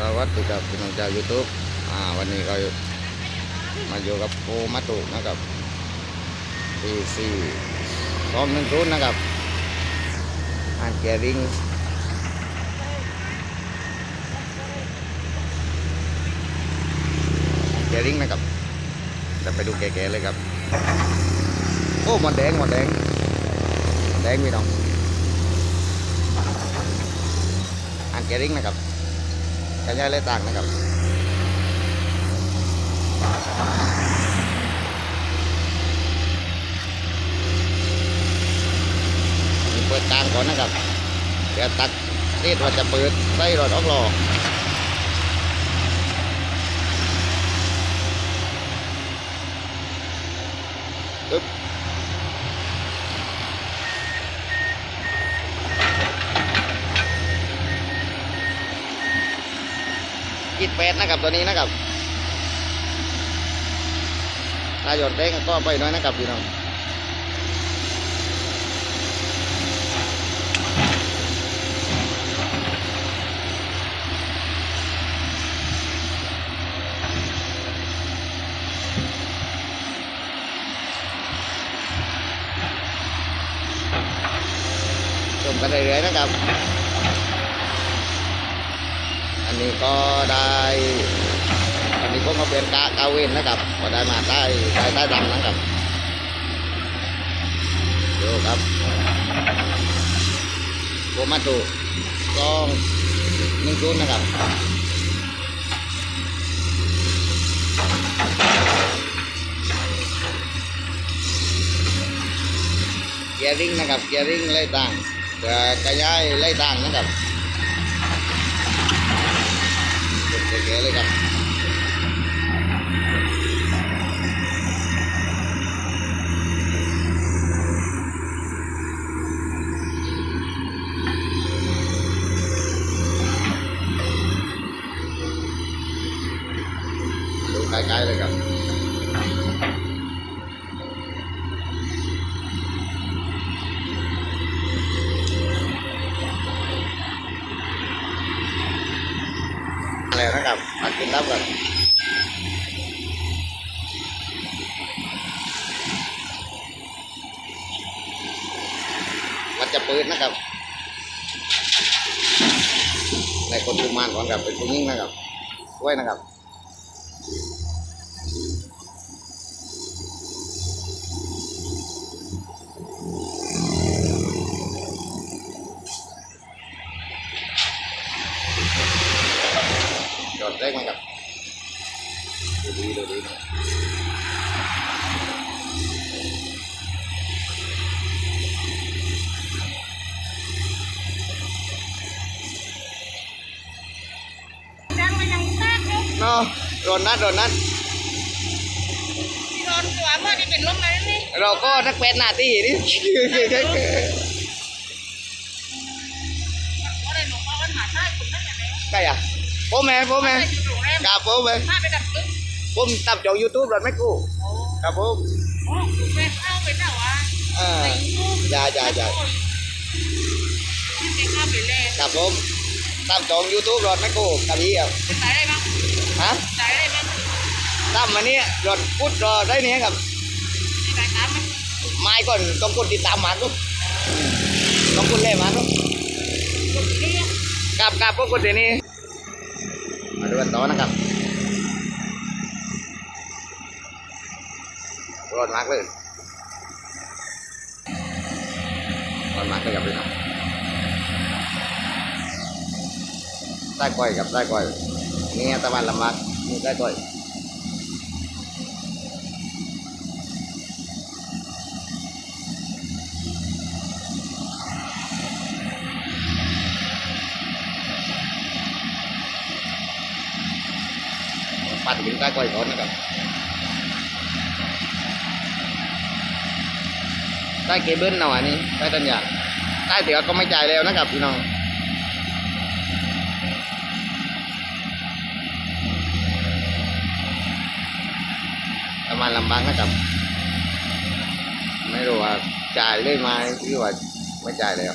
สวัสดีครับพี่น้องชาวยูทูบอ่าวันนี้ก็มาอยู่กับโอมาตุนะครับปีสี่สองหนึ่งศูนย์นะครับอ่านแกริงแกริงนะครับจะไปดูแก่ๆเลยครับ โอ้หมดแดงหมดแดงแดงพี่น้องอ่านแกริงนะครับ กระยายเลยต่างนะครับเปิดกลางก่อนนะครับเดี๋ยวตักเทศว่าจะเปิดไส้รถออกล้อ กิดแปดนะครับตัวนี้นะครับถ้าหยดเด้งก็ไปน้อยนะครับพี่น้องชมกันเรื่อยๆนะครับ นี้ก็ได้อันนี้ผมมาเป็นกากาเวนนะครับก็ได้มาใต้ใต้ใต้ดังนะครับดูครับโกมาตุกล้องหนึ่งจุดนะครับเกียร์ริงนะครับเกียร์ริงไล่ต่างกระย้ายไล่ต่างนะครับ เก๋ๆเลยครับดูใกล้ๆเลยครับ นะครับกันมันจะปืนนะครับในคนกุมารก่อนครับเป็นผู้ยิ่งนะครับไว้นะครับ จอดแรกมาครับดูดีดูดีนะเนาะโดนนัดโดนนัดเราก็นักเป็นหน้าที่นี่ใช่อะผมแม่ผมแม่ กับผมแม่ผมตับจองยูทูบเลยไม่กู้ครับผมเอออย่าอย่าอย่าครับผมตับจองยูทูบรถไม่กู้กับพี่ครับฮะตับมาเนี่ยรถพุดรอได้เนี่ยครับไม้ก่อนต้องกดติดตามมาลูกต้องกดเล่มาลูกกลับกลับพวกคนเดี๋ยวนี้มาดู กันต่อนะครับร้อนมากเลยร้อนมากเลยครับพี่น้องใต้ก้อยกับใต้ก้อยนี่ตะวันลำบากนี่ใต้ก้อย ปัดถึงใต้ก้อยก่อนนะครับใต้เคเบิลเอาอันนี้ใต้ตันยางใต้เตี๋ยวก็ไม่จ่ายแล้วนะครับพี่น้องประมาณลำบากนะครับไม่รู้ว่าจ่ายได้ไหมหรือว่าไม่จ่ายแล้ว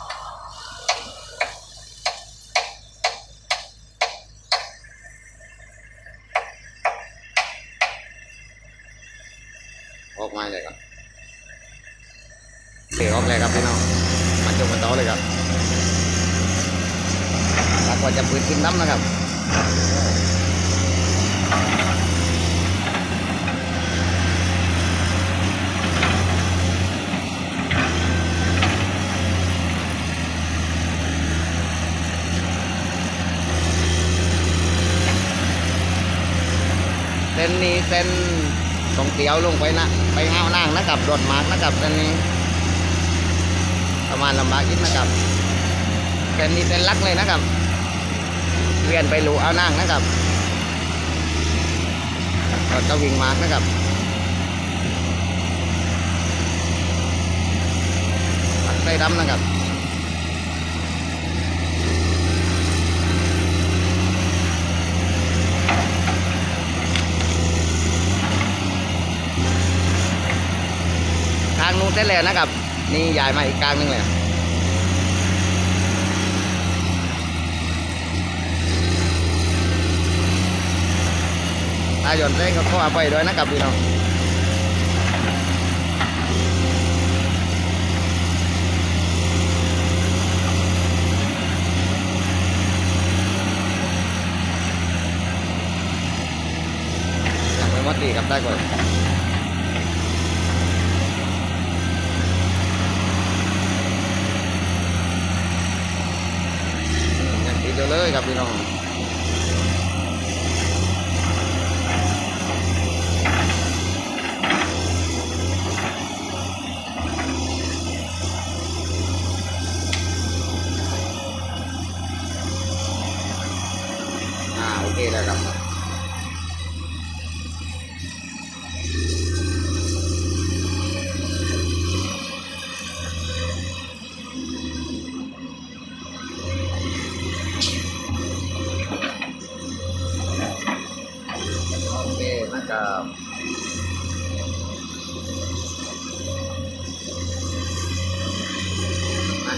ออกมาเลยครับเสียออกเลยครับพี่น้องมาจบมาต่อเลยครับแล้วก็จะปืนกินน้ำนะครับเส้นนี้เส้น ตรงเตียวลงไปนะไปห้าวนางนะครับรถมากนะครับเส้นนี้ ประมาณลำบากนิดนะครับเส้นนี้เส้นลักเลยนะครับเวียนไปหลูเอาวนางนะครับรถจะวิ่งมากนะครับตัดไส้ดำนะครับ ทางนู้นเส้แล้วนะครับ นี่ย้ายมาอีกกลางหนึงเลยถ้าหย่อนเส้นก็เข้าไปด้วยนะครับพี่น้องไม่หมดดีครับได้ก่อน อย่างที่ เดียวเลยครับพี่น้อง นะครับ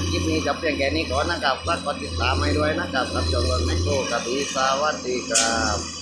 คลิปนี้จบเพียงแค่นี้ก่อนนะครับฝากกดติดตามให้ด้วยนะครับรับชมรถแมคโครกับอีสวัสดีครับ